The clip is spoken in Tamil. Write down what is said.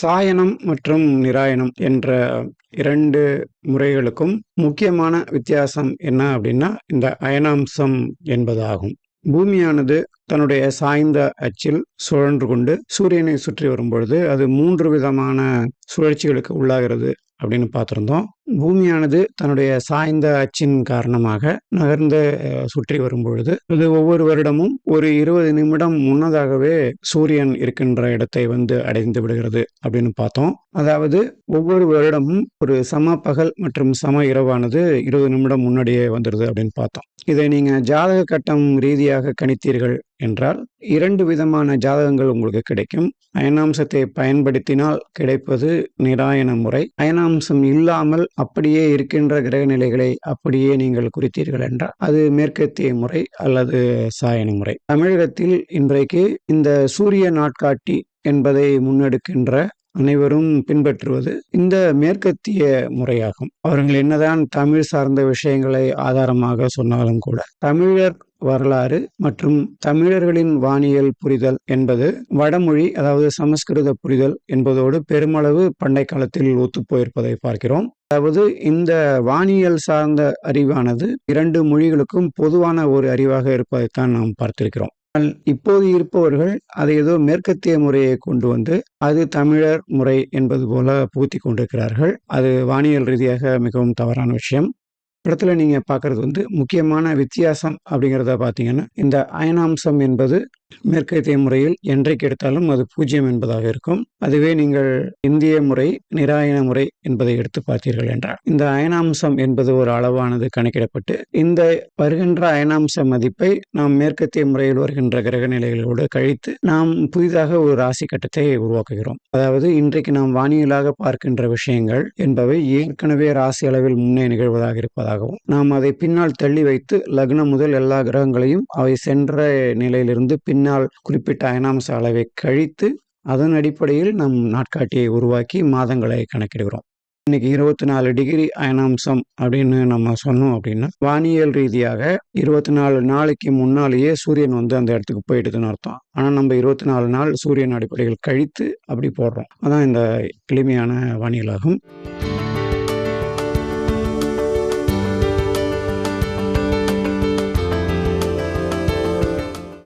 சாயனம் மற்றும் நிராயனம் என்ற இரண்டு முறைகளுக்கும் முக்கியமான வித்தியாசம் என்ன அப்படின்னா இந்த அயனாம்சம் என்பதாகும். பூமியானது தன்னுடைய சாய்ந்த அச்சில் சுழன்று கொண்டு சூரியனை சுற்றி வரும்பொழுது அது மூன்று விதமான சுழற்சிகளுக்கு உள்ளாகிறது அப்படின்னு பார்த்துருந்தோம். பூமியானது தன்னுடைய சாய்ந்த அச்சின் காரணமாக நகர்ந்து சுற்றி சுற்றி வரும்பொழுது இது ஒவ்வொரு வருடமும் ஒரு இருபது நிமிடம் முன்னதாகவே சூரியன் இருக்கின்ற இடத்தை வந்து அடைந்து விடுகிறது அப்படின்னு பார்த்தோம். அதாவது ஒவ்வொரு வருடமும் ஒரு சம பகல் மற்றும் சம இரவானது இருபது நிமிடம் முன்னாடியே வந்துடுது அப்படின்னு பார்த்தோம். இதை நீங்க ஜாதக கட்டம் ரீதியாக கணித்தீர்கள் என்றால் இரண்டு விதமான ஜாதகங்கள் உங்களுக்கு கிடைக்கும். அயனாம்சத்தை பயன்படுத்தினால் கிடைப்பது நிராயன முறை. அயனாம்சம் இல்லாமல் அப்படியே இருக்கின்ற கிரக நிலைகளை அப்படியே நீங்கள் குறித்தீர்கள் என்றால் அது மேற்கத்திய முறை அல்லது சாயன முறை. தமிழகத்தில் இன்றைக்கு இந்த சூரிய நாட்காட்டி என்பதை முன்னெடுக்கின்ற அனைவரும் பின்பற்றுவது இந்த மேற்கத்திய முறையாகும். அவர்கள் என்னதான் தமிழ் சார்ந்த விஷயங்களை ஆதாரமாக சொன்னாலும் கூட தமிழர் வரலாறு மற்றும் தமிழர்களின் வானியல் புரிதல் என்பது வடமொழி அதாவது சமஸ்கிருத புரிதல் என்பதோடு பெருமளவு பண்டை காலத்தில் ஒத்துப்போயிருப்பதை பார்க்கிறோம். அதாவது இந்த வானியல் சார்ந்த அறிவானது இரண்டு மொழிகளுக்கும் பொதுவான ஒரு அறிவாக இருப்பதைத்தான் நாம் பார்த்திருக்கிறோம். ஆனால் இப்போது இருப்பவர்கள் அதை ஏதோ மேற்கத்திய முறையை கொண்டு வந்து அது தமிழர் முறை என்பது போல புகுத்தி கொண்டிருக்கிறார்கள். அது வானியல் ரீதியாக மிகவும் தவறான விஷயம். இடத்துல நீங்க பார்க்குறது வந்து முக்கியமான வித்தியாசம் அப்படிங்கிறத பார்த்தீங்கன்னா இந்த அயனாம்சம் என்பது மேற்கத்திய முறையில் என்றைக்கு எடுத்தாலும் அது பூஜ்ஜியம் என்பதாக இருக்கும். அதுவே நீங்கள் இந்திய முறை நிராயன முறை என்பதை எடுத்து பார்த்தீர்கள் என்றால். இந்த அயனாம்சம் என்பது ஒரு அளவானது கணக்கிடப்பட்டு இந்த வருகின்ற அயனாம்ச மதிப்பை நாம் மேற்கத்திய முறையில் வருகின்ற கிரக நிலைகளோடு கழித்து நாம் புதிதாக ஒரு ராசி கட்டத்தை உருவாக்குகிறோம். அதாவது இன்றைக்கு நாம் வானியலாக பார்க்கின்ற விஷயங்கள் என்பவை ஏற்கனவே ராசி அளவில் முன்னே நிகழ்வதாக இருப்பதாகவும் நாம் அதை பின்னால் தள்ளி வைத்து லக்னம் முதல் எல்லா கிரகங்களையும் அவை சென்ற நிலையிலிருந்து பின் பின்னால் குறிப்பிட்ட அயனாம்ச அளவை கழித்து அதன் அடிப்படையில் நம் நாட்காட்டியை உருவாக்கி மாதங்களை கணக்கிடுகிறோம். இன்னைக்கு இருபத்தி நாலு டிகிரி அயனாம்சம் அப்படின்னு நம்ம சொன்னோம் அப்படின்னா வானியல் ரீதியாக இருபத்தி நாலு நாளைக்கு முன்னாலேயே சூரியன் வந்து அந்த இடத்துக்கு போயிடுதுன்னு அர்த்தம். ஆனால் நம்ம இருபத்தி நாலு நாள் சூரியன் அடிப்படையில் கழித்து அப்படி போடுறோம். அதான் இந்த எளிமையான வானியலாகும்.